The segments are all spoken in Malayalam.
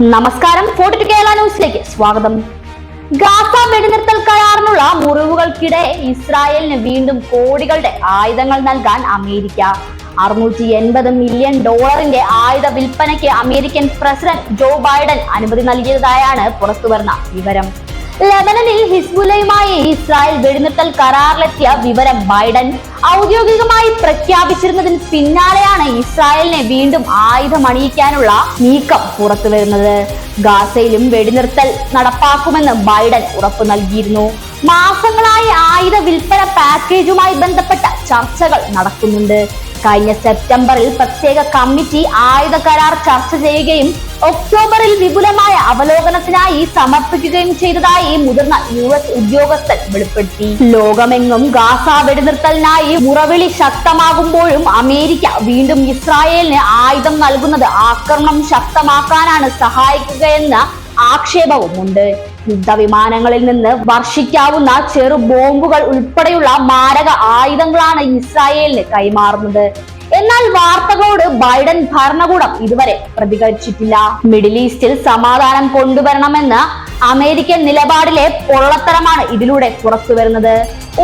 നമസ്കാരം. ഫോർട്ടി കേരള ന്യൂസിലേക്ക് സ്വാഗതം. ഗാസ വെടിനിർത്തൽ കരാറിനുള്ള മുറിവുകൾക്കിടെ ഇസ്രായേലിന് വീണ്ടും കോടികളുടെ ആയുധങ്ങൾ നൽകാൻ അമേരിക്ക. അറുന്നൂറ്റി എൺപത് മില്യൺ ഡോളറിന്റെ ആയുധ വിൽപ്പനയ്ക്ക് അമേരിക്കൻ പ്രസിഡന്റ് ജോ ബൈഡൻ അനുമതി നൽകിയതായാണ് പുറത്തുവരുന്ന വിവരം. ലെബനനിൽ ഹിസ്ബുലയുമായി ഇസ്രായേൽ വെടിനിർത്തൽ കരാറിലെത്തിയ വിവരം ബൈഡൻ ഔദ്യോഗികമായി പ്രഖ്യാപിച്ചിരുന്നതിന് പിന്നാലെയാണ് ഇസ്രായേലിനെ വീണ്ടും ആയുധമണിയിക്കാനുള്ള നീക്കം പുറത്തു വരുന്നത് ഗാസയിലും വെടിനിർത്തൽ നടപ്പാക്കുമെന്ന് ബൈഡൻ ഉറപ്പു നൽകിയിരുന്നു. മാസങ്ങളായി ആയുധ വിൽപ്പന പാക്കേജുമായി ബന്ധപ്പെട്ട ചർച്ചകൾ നടക്കുന്നുണ്ട്. കഴിഞ്ഞ സെപ്റ്റംബറിൽ പ്രത്യേക കമ്മിറ്റി ആയുധ കരാർ ചർച്ച ചെയ്യുകയും ഒക്ടോബറിൽ വിപുലമായ അവലോകനത്തിനായി സമർപ്പിക്കുകയും ചെയ്തതായി മുതിർന്ന യു എസ് ഉദ്യോഗസ്ഥൻ വെളിപ്പെടുത്തി. ലോകമെങ്ങും ഗാസ വെടിനിർത്തലിനായി മുറവിളി ശക്തമാകുമ്പോഴും അമേരിക്ക വീണ്ടും ഇസ്രായേലിന് ആയുധം നൽകുന്നത് ആക്രമണം ശക്തമാക്കാനാണ് സഹായിക്കുകയെന്ന ആക്ഷേപവുമുണ്ട്. യുദ്ധവിമാനങ്ങളിൽ നിന്ന് വർഷിക്കാവുന്ന ചെറു ബോംബുകൾ ഉൾപ്പെടെയുള്ള മാരക ആയുധങ്ങളാണ് ഇസ്രായേലിന് കൈമാറുന്നത്. എന്നാൽ വാർത്തകളോട് ബൈഡൻ ഭരണകൂടം ഇതുവരെ പ്രതികരിച്ചിട്ടില്ല. മിഡിൽ ഈസ്റ്റിൽ സമാധാനം കൊണ്ടുവരണമെന്ന് അമേരിക്കൻ നിലപാടിലെ പൊള്ളത്തരമാണ് ഇതിലൂടെ പുറത്തു വരുന്നത്.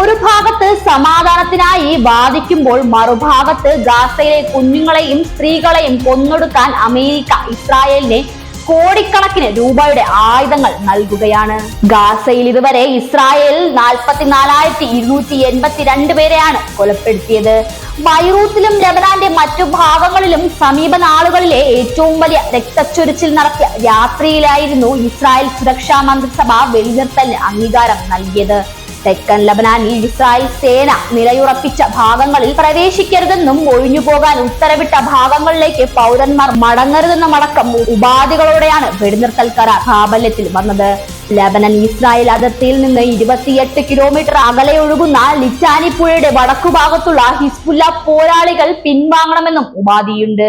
ഒരു ഭാഗത്ത് സമാധാനത്തിനായി വാദിക്കുമ്പോൾ മറുഭാഗത്ത് ഗാസയിലെ കുഞ്ഞുങ്ങളെയും സ്ത്രീകളെയും കൊന്നൊടുക്കാൻ അമേരിക്ക ഇസ്രായേലിനെ കോടിക്കണക്കിന് രൂപയുടെ ആയുധങ്ങൾ നൽകുകയാണ്. ഗാസയിൽ ഇതുവരെ ഇസ്രായേൽ നാൽപ്പത്തിനാലായിരത്തി ഇരുന്നൂറ്റി എൺപത്തിരണ്ട് പേരെയാണ് കൊലപ്പെടുത്തിയത്. ബൈറൂത്തിലും ലബനാന്റെ മറ്റു ഭാഗങ്ങളിലും സമീപ നാളുകളിലെ ഏറ്റവും വലിയ രക്തച്ചൊരിച്ചിൽ നടത്തിയ രാത്രിയിലായിരുന്നു ഇസ്രായേൽ സുരക്ഷാ മന്ത്രിസഭ വെടിനിർത്തലിന് അംഗീകാരം നൽകിയത്. തെക്കൻ ലബനാനിൽ ഇസ്രായേൽ സേന നിലയുറപ്പിച്ച ഭാഗങ്ങളിൽ പ്രവേശിക്കരുതെന്നും ഒഴിഞ്ഞുപോകാൻ ഉത്തരവിട്ട ഭാഗങ്ങളിലേക്ക് പൗരന്മാർ മടങ്ങരുതെന്നും അടക്കം ഉപാധികളോടെയാണ് വെടിനിർത്തൽ കരാർ പ്രാബല്യത്തിൽ വന്നത്. ലബനൻ ഇസ്രായേൽ അതിർത്തിയിൽ നിന്ന് ഇരുപത്തിയെട്ട് കിലോമീറ്റർ അകലെ ഒഴുകുന്ന ലിറ്റാനി പുഴയുടെ വടക്കുഭാഗത്തുള്ള ഹിസ്ബുല്ല പോരാളികൾ പിൻവാങ്ങണമെന്നും ഉപാധിയുണ്ട്.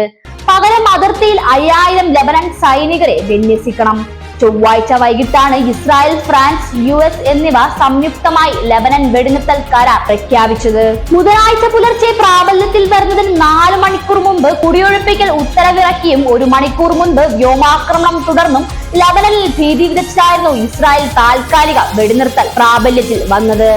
പകരം അതിർത്തിയിൽ അയ്യായിരം ലബനൻ സൈനികരെ വിന്യസിക്കണം. ചൊവ്വാഴ്ച വൈകിട്ടാണ് ഇസ്രായേൽ ഫ്രാൻസ് യു എസ് എന്നിവ സംയുക്തമായി ലബനൻ വെടിനിർത്തൽ കരാർ പ്രഖ്യാപിച്ചത്. ബുധനാഴ്ച പുലർച്ചെ പ്രാബല്യത്തിൽ വരുന്നതിന് നാല് മണിക്കൂർ മുമ്പ് കുടിയൊഴിപ്പിക്കൽ ഉത്തരവിറക്കിയും ഒരു മണിക്കൂർ മുൻപ് വ്യോമാക്രമണം തുടർന്നും ലബനനിൽ ഭീതി വിതച്ചായിരുന്നു ഇസ്രായേൽ താൽക്കാലിക വെടിനിർത്തൽ പ്രാബല്യത്തിൽ വന്നത്.